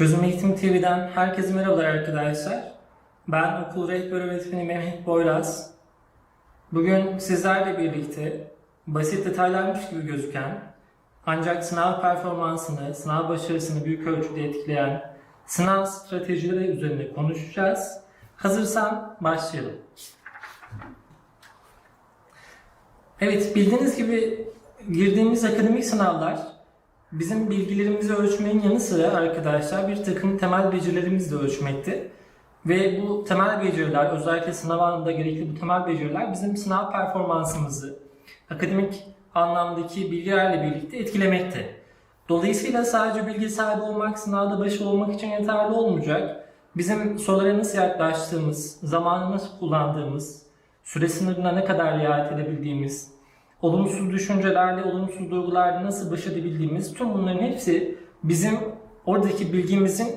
Çözüm Eğitim TV'den herkese merhabalar arkadaşlar. Ben okul rehber öğretmeni Mehmet Boylaz. Bugün sizlerle birlikte basit detaylarmış gibi gözüken ancak sınav performansını, sınav başarısını büyük ölçüde etkileyen sınav stratejileri üzerine konuşacağız. Hazırsan başlayalım. Evet, bildiğiniz gibi girdiğimiz akademik sınavlar bizim bilgilerimizi ölçmenin yanı sıra arkadaşlar bir takım temel becerilerimizi de ölçmekte. Ve bu temel beceriler, özellikle sınav anında gerekli bu temel beceriler bizim sınav performansımızı akademik anlamdaki bilgilerle birlikte etkilemekte. Dolayısıyla sadece bilgi sahibi olmak, sınavda başarılı olmak için yeterli olmayacak. Bizim sorulara nasıl yaklaştığımız, zamanı nasıl kullandığımız, süre sınırına ne kadar riayet edebildiğimiz, olumsuz düşüncelerle, olumsuz duygularla nasıl baş edebildiğimiz tüm bunların hepsi bizim oradaki bilgimizin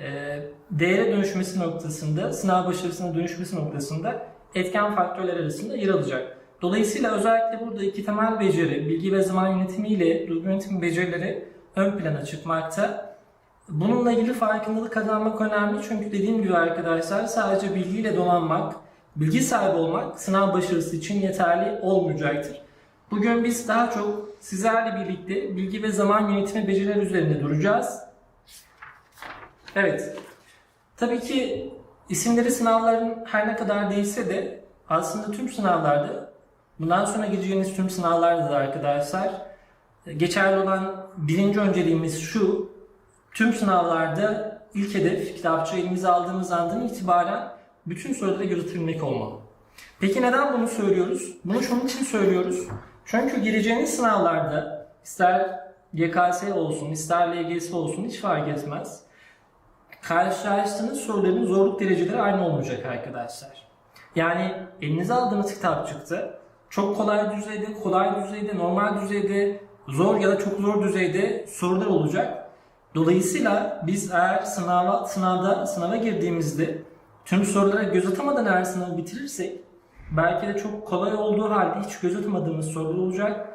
e, değere dönüşmesi noktasında, sınav başarısına dönüşmesi noktasında etken faktörler arasında yer alacak. Dolayısıyla özellikle burada iki temel beceri, bilgi ve zaman yönetimi ile duygu yönetimi becerileri ön plana çıkmakta. Bununla ilgili farkındalık kazanmak önemli çünkü dediğim gibi arkadaşlar sadece bilgiyle donanmak, bilgi sahibi olmak sınav başarısı için yeterli olmayacaktır. Bugün biz daha çok sizlerle birlikte bilgi ve zaman yönetimi becerileri üzerinde duracağız. Evet. Tabii ki isimleri sınavların her ne kadar değişse de aslında tüm sınavlarda bundan sonra gireceğiniz tüm sınavlarda da arkadaşlar geçerli olan birinci önceliğimiz şu tüm sınavlarda ilk hedef kitapçı elimize aldığımız andan itibaren bütün sorulara gözetilmek olmalı. Peki neden bunu söylüyoruz? Bunu şunun için söylüyoruz. Çünkü gireceğiniz sınavlarda ister YKS olsun, ister LGS olsun hiç fark etmez. Karşılaştığınız soruların zorluk dereceleri aynı olmayacak arkadaşlar. Yani elinize aldığınız kitap çıktı. Çok kolay düzeyde, kolay düzeyde, normal düzeyde, zor ya da çok zor düzeyde sorular olacak. Dolayısıyla biz eğer sınava, sınavda sınava girdiğimizde tüm sorulara göz atamadan eğer sınavı bitirirsek belki de çok kolay olduğu halde hiç göz atamadığımız sorular olacak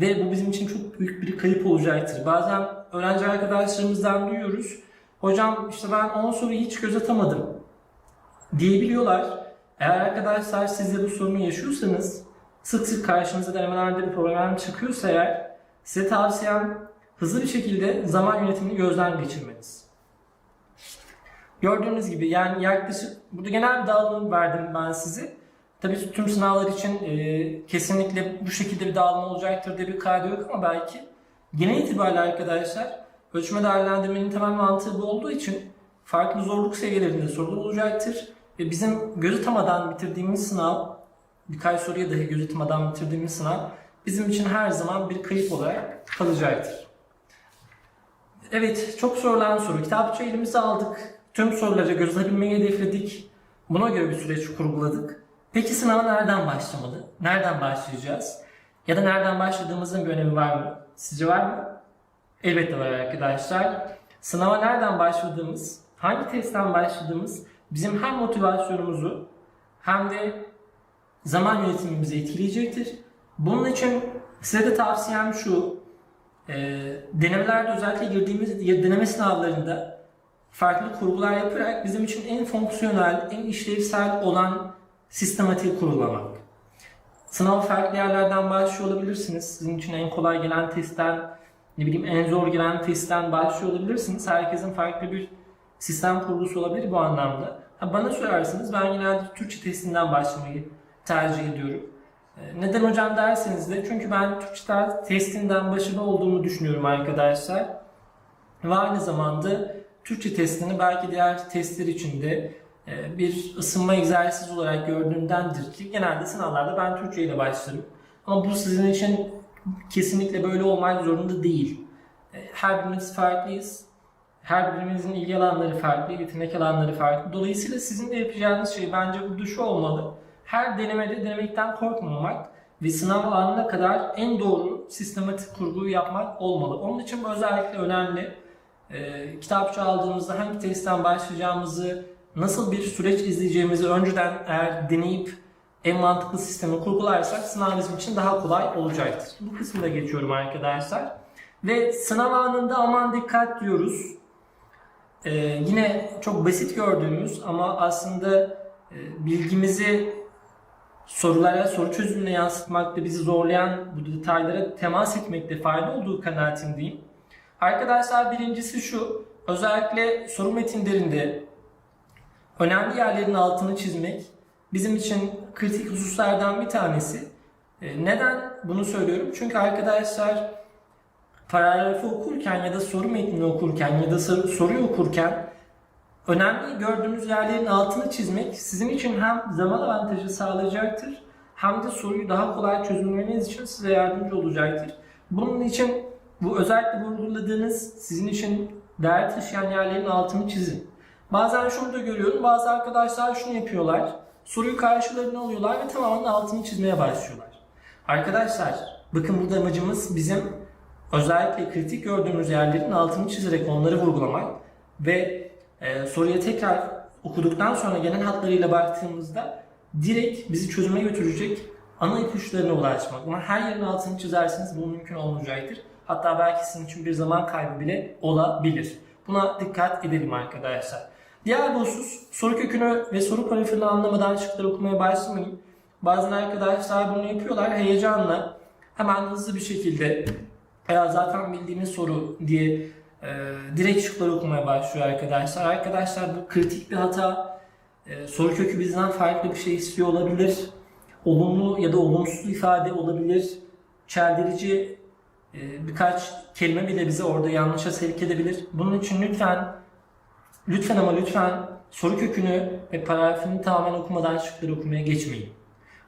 ve bu bizim için çok büyük bir kayıp olacaktır. Bazen öğrenci arkadaşlarımızdan duyuyoruz. Hocam işte ben 10 soruyu hiç göz atamadım diyebiliyorlar. Eğer arkadaşlar siz de bu sorunu yaşıyorsanız sık sık karşınıza denemelerde bir problem çıkıyorsa eğer size tavsiyem hızlı bir şekilde zaman yönetimini gözden geçirmeniz. Gördüğünüz gibi yani yaklaşık burada genel bir dağılım verdim ben size. Tabii tüm sınavlar için e, kesinlikle bu şekilde bir dağılım olacaktır diye bir kaydı yok ama belki genel itibariyle arkadaşlar ölçme değerlendirmenin temel mantığı bu olduğu için farklı zorluk seviyelerinde sorular olacaktır. Ve bizim göz atamadan bitirdiğimiz sınav, birkaç soruya dahi göz atamadan bitirdiğimiz sınav bizim için her zaman bir kayıp olarak kalacaktır. Evet, çok sorulan soru. Kitapçı elimize aldık. Tüm soruları göz atabilmeyi hedefledik. Buna göre bir süreç kurguladık. Peki sınava nereden başlamalı? Nereden başlayacağız? Ya da nereden başladığımızın bir önemi var mı? Sizce var mı? Elbette var arkadaşlar. Sınava nereden başladığımız, hangi testten başladığımız bizim hem motivasyonumuzu hem de zaman yönetimimizi etkileyecektir. Bunun için size de tavsiyem şu, e, denemelerde özellikle girdiğimiz deneme sınavlarında farklı kurgular yaparak bizim için en fonksiyonel, en işlevsel olan sistematiği kurulamak. Sınav farklı yerlerden başlıyor olabilirsiniz. Sizin için en kolay gelen testten, ne bileyim en zor gelen testten başlıyor olabilirsiniz. Herkesin farklı bir sistem kurgusu olabilir bu anlamda. Ha, bana sorarsanız ben genelde Türkçe testinden başlamayı tercih ediyorum. Ee, Neden hocam derseniz de çünkü ben Türkçe testinden başarılı olduğumu düşünüyorum arkadaşlar. Ve aynı zamanda Türkçe testini belki diğer testler içinde e, bir ısınma egzersizi olarak gördüğümdendir genelde sınavlarda ben Türkçe ile başlarım. Ama bu sizin için kesinlikle böyle olmak zorunda değil. E, Her birimiz farklıyız. Her birimizin ilgi alanları farklı, yetenek alanları farklı. Dolayısıyla sizin de yapacağınız şey bence burada şu olmalı. Her denemede denemekten korkmamak ve sınav anına kadar en doğru sistematik kurguyu yapmak olmalı. Onun için bu özellikle önemli. E, kitapçı aldığımızda hangi testten başlayacağımızı, nasıl bir süreç izleyeceğimizi önceden eğer deneyip en mantıklı sistemi kurgularsak sınav bizim için daha kolay olacaktır. Bu kısmı da geçiyorum arkadaşlar. Ve sınav anında aman dikkat diyoruz. e, yine çok basit gördüğümüz ama aslında e, bilgimizi sorulara, soru çözümüne yansıtmakta bizi zorlayan bu detaylara temas etmekte fayda olduğu kanaatindeyim. Arkadaşlar birincisi şu, özellikle soru metinlerinde önemli yerlerin altını çizmek bizim için kritik hususlardan bir tanesi. E, Neden bunu söylüyorum? Çünkü arkadaşlar paragrafı okurken ya da soru metnini okurken ya da sor- soruyu okurken önemli gördüğünüz yerlerin altını çizmek sizin için hem zaman avantajı sağlayacaktır hem de soruyu daha kolay çözümlemeniz için size yardımcı olacaktır. Bunun için bu özellikle vurguladığınız sizin için değer taşıyan yerlerin altını çizin. Bazen şunu da görüyorum. Bazı arkadaşlar şunu yapıyorlar. Soruyu karşılarına alıyorlar ve tamamen altını çizmeye başlıyorlar. Arkadaşlar bakın burada amacımız bizim özellikle kritik gördüğümüz yerlerin altını çizerek onları vurgulamak ve e, soruya tekrar okuduktan sonra genel hatlarıyla baktığımızda direkt bizi çözüme götürecek ana ipuçlarına ulaşmak. Ama her yerin altını çizerseniz bu mümkün olmayacaktır. Hatta belki sizin için bir zaman kaybı bile olabilir. Buna dikkat edelim arkadaşlar. Diğer bir husus soru kökünü ve soru paragrafını anlamadan şıkları okumaya başlamayın. Bazen arkadaşlar bunu yapıyorlar heyecanla hemen hızlı bir şekilde ya zaten bildiğimiz soru diye e, direkt şıkları okumaya başlıyor arkadaşlar. Arkadaşlar bu kritik bir hata. E, soru kökü bizden farklı bir şey istiyor olabilir. Olumlu ya da olumsuz ifade olabilir. Çeldirici e, birkaç kelime bile bizi orada yanlışa sevk edebilir. Bunun için lütfen lütfen ama lütfen soru kökünü ve paragrafını tamamen okumadan şıkları okumaya geçmeyin.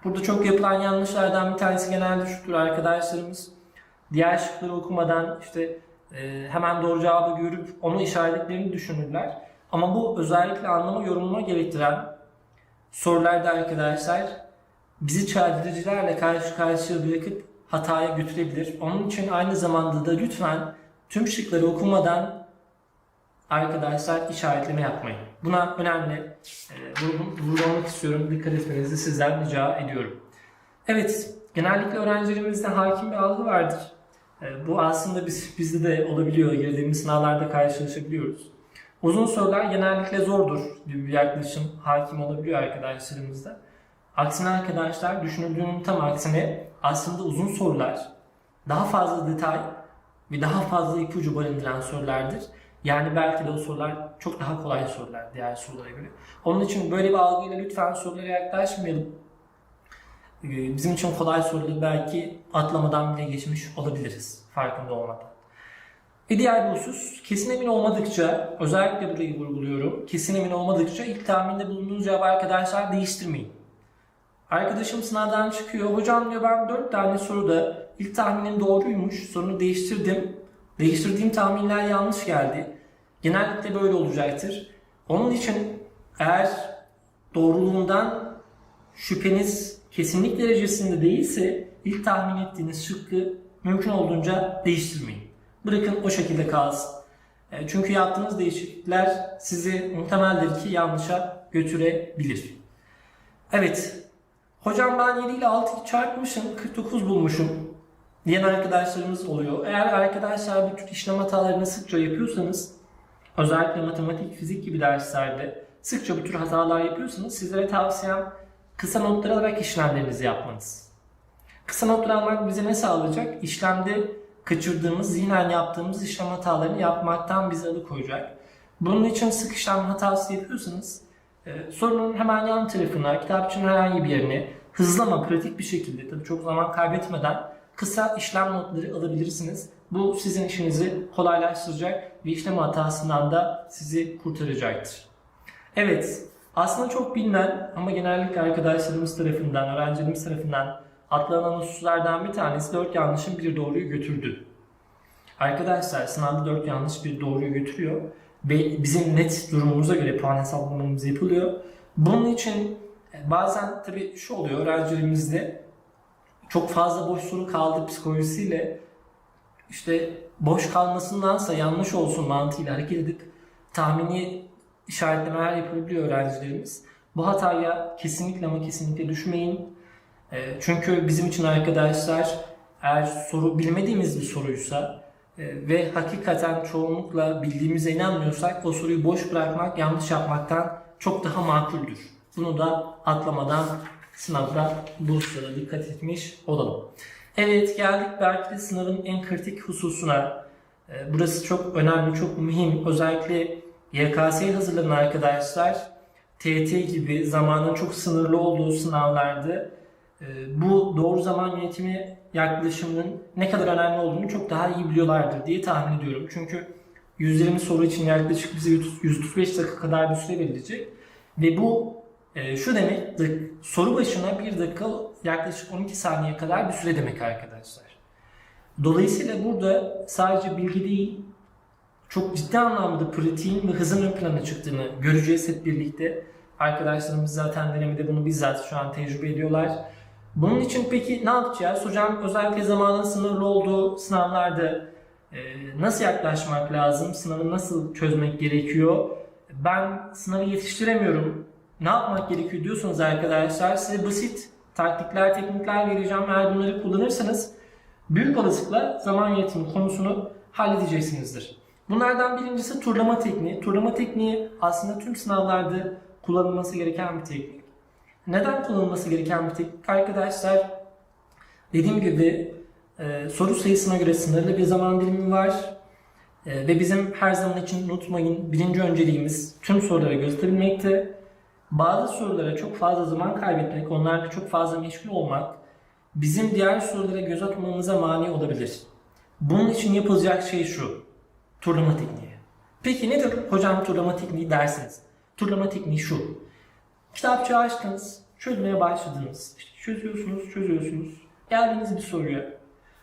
Burada çok yapılan yanlışlardan bir tanesi genelde şudur arkadaşlarımız. Diğer şıkları okumadan işte e, hemen doğru cevabı görüp onu işaretlerini düşünürler. Ama bu özellikle anlama yorumlama gerektiren sorularda arkadaşlar bizi çeldiricilerle karşı karşıya bırakıp hataya götürebilir. Onun için aynı zamanda da lütfen tüm şıkları okumadan arkadaşlar işaretleme yapmayın. Buna önemli e, vurgu- vurgulamak istiyorum. Dikkat etmenizi sizden rica ediyorum. Evet, genellikle öğrencilerimizde hakim bir algı vardır. E, bu aslında biz, bizde de olabiliyor. Girdiğimiz sınavlarda karşılaşabiliyoruz. Uzun sorular genellikle zordur gibi bir yaklaşım hakim olabiliyor arkadaşlarımızda. Aksine arkadaşlar düşünüldüğünün tam aksine aslında uzun sorular daha fazla detay ve daha fazla ipucu barındıran sorulardır. Yani belki de o sorular çok daha kolay sorular diğer sorulara göre. Onun için böyle bir algıyla lütfen sorulara yaklaşmayalım. Ee, Bizim için kolay soruları belki atlamadan bile geçmiş olabiliriz farkında olmadan. Bir diğer bir husus, kesin emin olmadıkça, özellikle burayı vurguluyorum, kesin emin olmadıkça ilk tahminde bulunduğunuz cevabı arkadaşlar değiştirmeyin. Arkadaşım sınavdan çıkıyor. Hocam diyor ben 4 tane soruda ilk tahminim doğruymuş. Sorunu değiştirdim. Değiştirdiğim tahminler yanlış geldi. Genellikle böyle olacaktır. Onun için eğer doğruluğundan şüpheniz kesinlik derecesinde değilse ilk tahmin ettiğiniz şıkkı mümkün olduğunca değiştirmeyin. Bırakın o şekilde kalsın. E, Çünkü yaptığınız değişiklikler sizi muhtemeldir ki yanlışa götürebilir. Evet, Hocam ben 7 ile 6'yı çarpmışım, 49 bulmuşum diyen arkadaşlarımız oluyor. Eğer arkadaşlar bu tür işlem hatalarını sıkça yapıyorsanız, özellikle matematik, fizik gibi derslerde sıkça bu tür hatalar yapıyorsanız sizlere tavsiyem kısa notlar alarak işlemlerinizi yapmanız. Kısa notlar almak bize ne sağlayacak? İşlemde kaçırdığımız, zihnen yaptığımız işlem hatalarını yapmaktan bizi alıkoyacak. Bunun için sık işlem hatası yapıyorsanız ee, sorunun hemen yan tarafına, kitapçının herhangi bir yerine hızlı ama pratik bir şekilde, tabii çok zaman kaybetmeden kısa işlem notları alabilirsiniz. Bu sizin işinizi kolaylaştıracak ve işlem hatasından da sizi kurtaracaktır. Evet, aslında çok bilinen ama genellikle arkadaşlarımız tarafından, öğrencilerimiz tarafından atlanan hususlardan bir tanesi 4 yanlışın bir doğruyu götürdü. Arkadaşlar sınavda 4 yanlış bir doğruyu götürüyor ve bizim net durumumuza göre puan hesaplamamız yapılıyor. Bunun için bazen tabii şu oluyor öğrencilerimizde çok fazla boş soru kaldı psikolojisiyle işte boş kalmasındansa yanlış olsun mantığıyla hareket edip tahmini işaretlemeler yapabiliyor öğrencilerimiz. Bu hataya kesinlikle ama kesinlikle düşmeyin. E, Çünkü bizim için arkadaşlar eğer soru bilmediğimiz bir soruysa e, ve hakikaten çoğunlukla bildiğimize inanmıyorsak o soruyu boş bırakmak yanlış yapmaktan çok daha makuldür. Bunu da atlamadan sınavda bu hususlara dikkat etmiş olalım. Evet geldik belki de sınavın en kritik hususuna. E, Burası çok önemli, çok mühim. Özellikle YKS'ye hazırlanan arkadaşlar TET gibi zamanın çok sınırlı olduğu sınavlarda e, bu doğru zaman yönetimi yaklaşımının ne kadar önemli olduğunu çok daha iyi biliyorlardır diye tahmin ediyorum. Çünkü 120 soru için yaklaşık bize 135 dakika kadar bir süre verilecek. Ve bu e, şu demek soru başına bir dakika yaklaşık 12 saniye kadar bir süre demek arkadaşlar. Dolayısıyla burada sadece bilgi değil çok ciddi anlamda pratiğin ve hızın ön plana çıktığını göreceğiz hep birlikte. Arkadaşlarımız zaten denemede bunu bizzat şu an tecrübe ediyorlar. Bunun için peki ne yapacağız? Hocam özellikle zamanın sınırlı olduğu sınavlarda e, nasıl yaklaşmak lazım? Sınavı nasıl çözmek gerekiyor? Ben sınavı yetiştiremiyorum. Ne yapmak gerekiyor diyorsanız arkadaşlar size basit taktikler, teknikler vereceğim. Eğer bunları kullanırsanız büyük olasılıkla zaman yönetimi konusunu halledeceksinizdir. Bunlardan birincisi turlama tekniği. Turlama tekniği aslında tüm sınavlarda kullanılması gereken bir teknik. Neden kullanılması gereken bir teknik? Arkadaşlar dediğim gibi e, soru sayısına göre sınırlı bir zaman dilimi var. E, ve bizim her zaman için unutmayın birinci önceliğimiz tüm sorulara gösterilmekte. Bazı sorulara çok fazla zaman kaybetmek, onlarla çok fazla meşgul olmak bizim diğer sorulara göz atmamıza mani olabilir. Bunun için yapılacak şey şu. Turlama tekniği. Peki nedir hocam turlama tekniği dersiniz? Turlama tekniği şu. Kitapçığı açtınız, çözmeye başladınız. İşte çözüyorsunuz, çözüyorsunuz. Geldiniz bir soruya.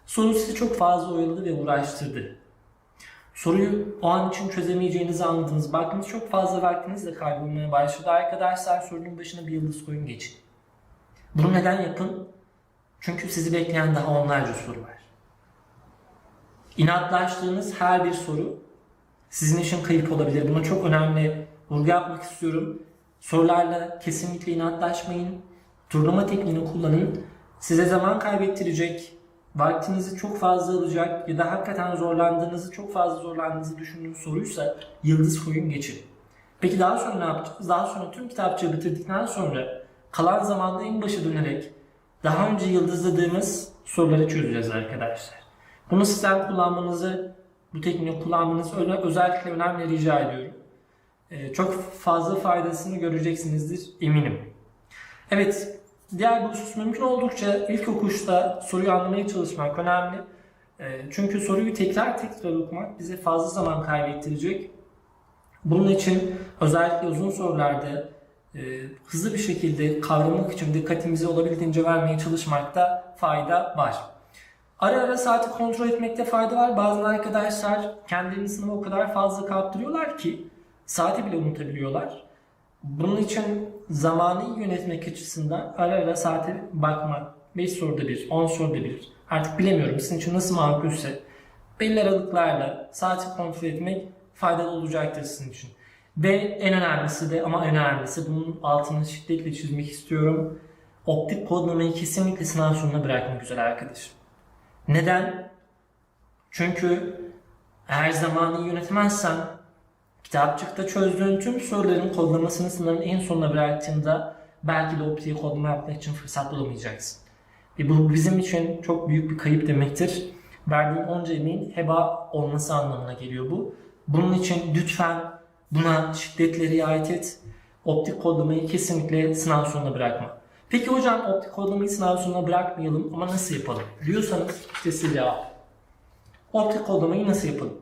Soru sizi çok fazla oyaladı ve uğraştırdı. Soruyu o an için çözemeyeceğinizi anladınız. Baktınız çok fazla vaktiniz de kaybolmaya başladı. Arkadaşlar sorunun başına bir yıldız koyun geçin. Bunu neden yapın? Çünkü sizi bekleyen daha onlarca soru var. İnatlaştığınız her bir soru sizin için kayıp olabilir. Buna çok önemli vurgu yapmak istiyorum. Sorularla kesinlikle inatlaşmayın. Turlama tekniğini kullanın. Size zaman kaybettirecek, vaktinizi çok fazla alacak ya da hakikaten zorlandığınızı, çok fazla zorlandığınızı düşündüğünüz soruysa yıldız koyun geçin. Peki daha sonra ne yapacağız? Daha sonra tüm kitapçığı bitirdikten sonra kalan zamanda en başa dönerek daha önce yıldızladığımız soruları çözeceğiz arkadaşlar. Bunu sizden kullanmanızı, bu tekniği kullanmanızı öyle- özellikle önemli rica ediyorum. Ee, çok fazla faydasını göreceksinizdir eminim. Evet, diğer bir husus mümkün oldukça ilk okuşta soruyu anlamaya çalışmak önemli. Ee, çünkü soruyu tekrar tekrar okumak bize fazla zaman kaybettirecek. Bunun için özellikle uzun sorularda e, hızlı bir şekilde kavramak için dikkatimizi olabildiğince vermeye çalışmakta fayda var. Ara ara saati kontrol etmekte fayda var. Bazı arkadaşlar kendilerini sınava o kadar fazla kaptırıyorlar ki saati bile unutabiliyorlar. Bunun için zamanı yönetmek açısından ara ara saate bakmak, 5 soruda bir, 10 soruda bir, artık bilemiyorum sizin için nasıl makulse belli aralıklarla saati kontrol etmek faydalı olacaktır sizin için. Ve en önemlisi de ama en önemlisi bunun altını şiddetle çizmek istiyorum. Optik kodlamayı kesinlikle sınav sonuna bırakmak güzel arkadaşım. Neden? Çünkü eğer zamanı iyi yönetemezsen kitapçıkta çözdüğün tüm soruların kodlamasını sınavın en sonuna bıraktığında belki de optiği kodlama yapmak için fırsat bulamayacaksın. Ve bu bizim için çok büyük bir kayıp demektir. Verdiğin onca emeğin heba olması anlamına geliyor bu. Bunun için lütfen buna şiddetle riayet et. Optik kodlamayı kesinlikle sınav sonuna bırakma. Peki hocam optik kodlamayı sınav sonuna bırakmayalım ama nasıl yapalım? Diyorsanız işte size cevap. Optik kodlamayı nasıl yapalım?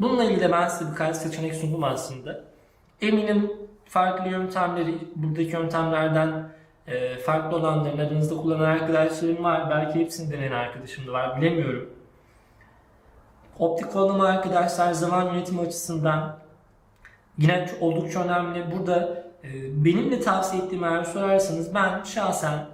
Bununla ilgili de ben size birkaç seçenek sundum aslında. Eminim farklı yöntemleri, buradaki yöntemlerden e, farklı olanların aranızda kullanan arkadaşlarım var. Belki hepsini deneyen arkadaşım da var, bilemiyorum. Optik kodlama arkadaşlar zaman yönetimi açısından yine oldukça önemli. Burada e, benim de tavsiye ettiğim eğer sorarsanız ben şahsen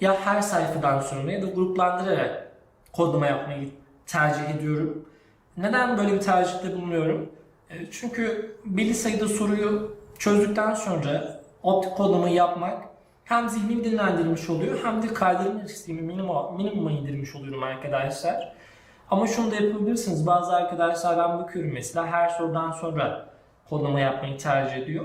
ya her sayfadan sonra ya da gruplandırarak kodlama yapmayı tercih ediyorum. Neden böyle bir tercihte bulunuyorum? E, Çünkü belli sayıda soruyu çözdükten sonra optik kodlamayı yapmak hem zihnimi dinlendirmiş oluyor hem de kaydırma riskimi minimuma, minimuma indirmiş oluyorum arkadaşlar. Ama şunu da yapabilirsiniz. Bazı arkadaşlar ben bakıyorum mesela her sorudan sonra kodlama yapmayı tercih ediyor.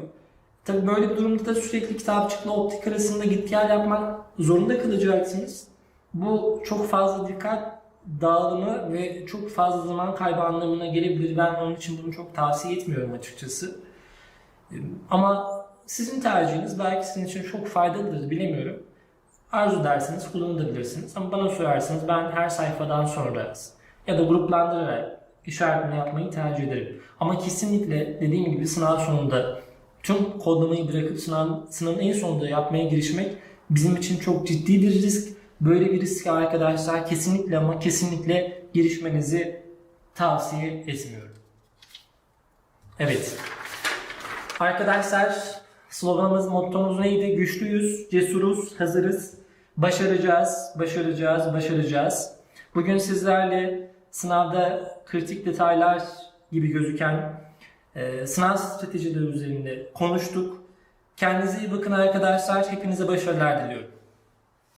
Tabii böyle bir durumda da sürekli kitapçıkla optik arasında git gel yapmak zorunda kalacaksınız. Bu çok fazla dikkat dağılımı ve çok fazla zaman kaybı anlamına gelebilir. Ben onun için bunu çok tavsiye etmiyorum açıkçası. Ama sizin tercihiniz belki sizin için çok faydalıdır bilemiyorum. Arzu ederseniz kullanabilirsiniz. Ama bana sorarsanız ben her sayfadan sonra ya da gruplandırarak işaretleme yapmayı tercih ederim. Ama kesinlikle dediğim gibi sınav sonunda tüm kodlamayı bırakıp sınav, sınavın en sonunda yapmaya girişmek bizim için çok ciddi bir risk. Böyle bir riske arkadaşlar kesinlikle ama kesinlikle girişmenizi tavsiye etmiyorum. Evet. Arkadaşlar sloganımız, mottomuz neydi? Güçlüyüz, cesuruz, hazırız. Başaracağız, başaracağız, başaracağız. Bugün sizlerle sınavda kritik detaylar gibi gözüken e, sınav stratejileri üzerinde konuştuk. Kendinize iyi bakın arkadaşlar. Hepinize başarılar diliyorum.